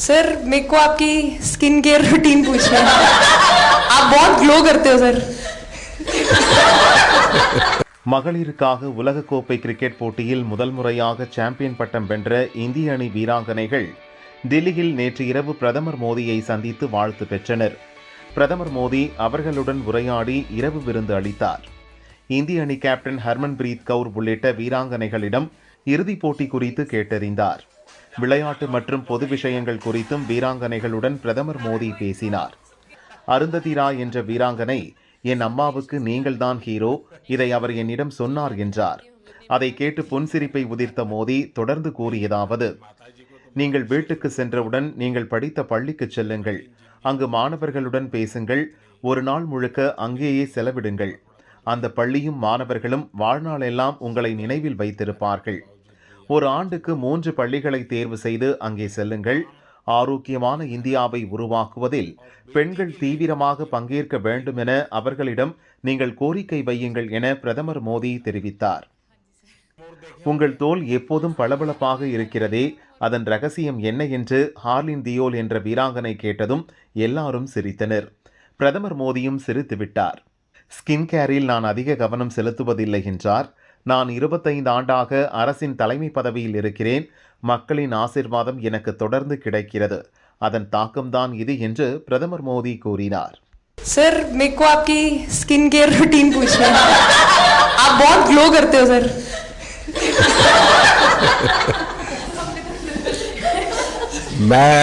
Sir मेरे को आपकी स्किन केयर रूटीन पूछना है आप बहुत ग्लो करते हो सर மகளிருக்காக உலகக்கோப்பை கிரிக்கெட் போட்டியில் முதல் முறையாக சாம்பியன் பட்டம் வென்ற இந்திய அணி வீராங்கனைகள் தில்லியில் நேற்று இரவு பிரதமர் மோடியை சந்தித்து வாழ்த்து பெற்றனர் பிரதமர் மோடி அவர்களுடன் உரையாடி இரவு விருந்து அளித்தார் இந்திய அணி கேப்டன் ஹர்மன்பிரீத் கவுர் உள்ளிட்ட வீராங்கனைகளிடம் இறுதிப் போட்டி குறித்து கேட்டறிந்தார் விளையாட்டு மற்றும் பொது விஷயங்கள் குறித்தும் வீராங்கனைகளுடன் பிரதமர் மோடி பேசினார். அருந்ததி ராய் என்ற வீராங்கனை என் அம்மாவுக்கு நீங்கள்தான் ஹீரோ இதை அவர் என்னிடம் சொன்னார் என்றார். அதை கேட்டு புன்சிரிப்பை உதிர்த்த மோடி தொடர்ந்து கூறியதாவது நீங்கள் வீட்டுக்கு சென்றவுடன் நீங்கள் படித்த பள்ளிக்கு செல்லுங்கள். அங்கு மாணவர்களுடன் பேசுங்கள். ஒரு நாள் முழுக்க அங்கேயே செலவிடுங்கள். அந்த பள்ளியும் மாணவர்களும் வாழ்நாளெல்லாம் உங்களை நினைவில் வைத்திருப்பார்கள். ஒரு ஆண்டுக்கு மூன்று பள்ளிகளை தேர்வு செய்து அங்கே செல்லுங்கள். ஆரோக்கியமான இந்தியாவை உருவாக்குவதில் பெண்கள் தீவிரமாக பங்கேற்க வேண்டும் என அவர்களிடம் நீங்கள் கோரிக்கை வையுங்கள் என பிரதமர் மோடி தெரிவித்தார். உங்கள் தோல் எப்போதும் பளபளப்பாக இருக்கிறதே அதன் ரகசியம் என்ன என்று ஹார்லின் தியோல் என்ற வீராங்கனை கேட்டதும் எல்லாரும் சிரித்தனர். பிரதமர் மோடியும் சிரித்துவிட்டார். ஸ்கின் கேரில் நான் அதிக கவனம் செலுத்துவதில்லை என்றார். நான் இருபத்தைந்து ஆண்டாக அரசின் தலைமை பதவியில் இருக்கிறேன் மக்களின் ஆசிர்வாதம் எனக்கு தொடர்ந்து கிடைக்கிறது அதன் தாக்கம்தான் இது என்று பிரதமர் மோடி கூறினார் सर मेरे को आपकी स्किन केयर रूटीन पूछना है आप बहुत ग्लो करते हो सर मैं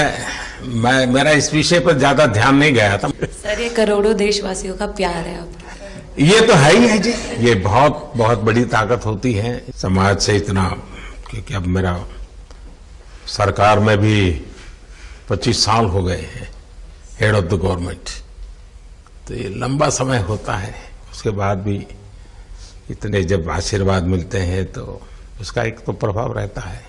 मैं मेरा इस विषय पर ज्यादा ध्यान नहीं गया था सर ये करोड़ों देशवासियों का प्यार है आप ये तो है ही है जी। ये बहुत बहुत बड़ी ताकत होती है समाज से इतना क्योंकि अब मेरा सरकार में भी 25 साल हो गए हैं हेड ऑफ़ द गवर्नमेंट तो ये लंबा समय होता है। उसके बाद भी इतने जब आशीर्वाद मिलते हैं तो उसका एक तो प्रभाव रहता है।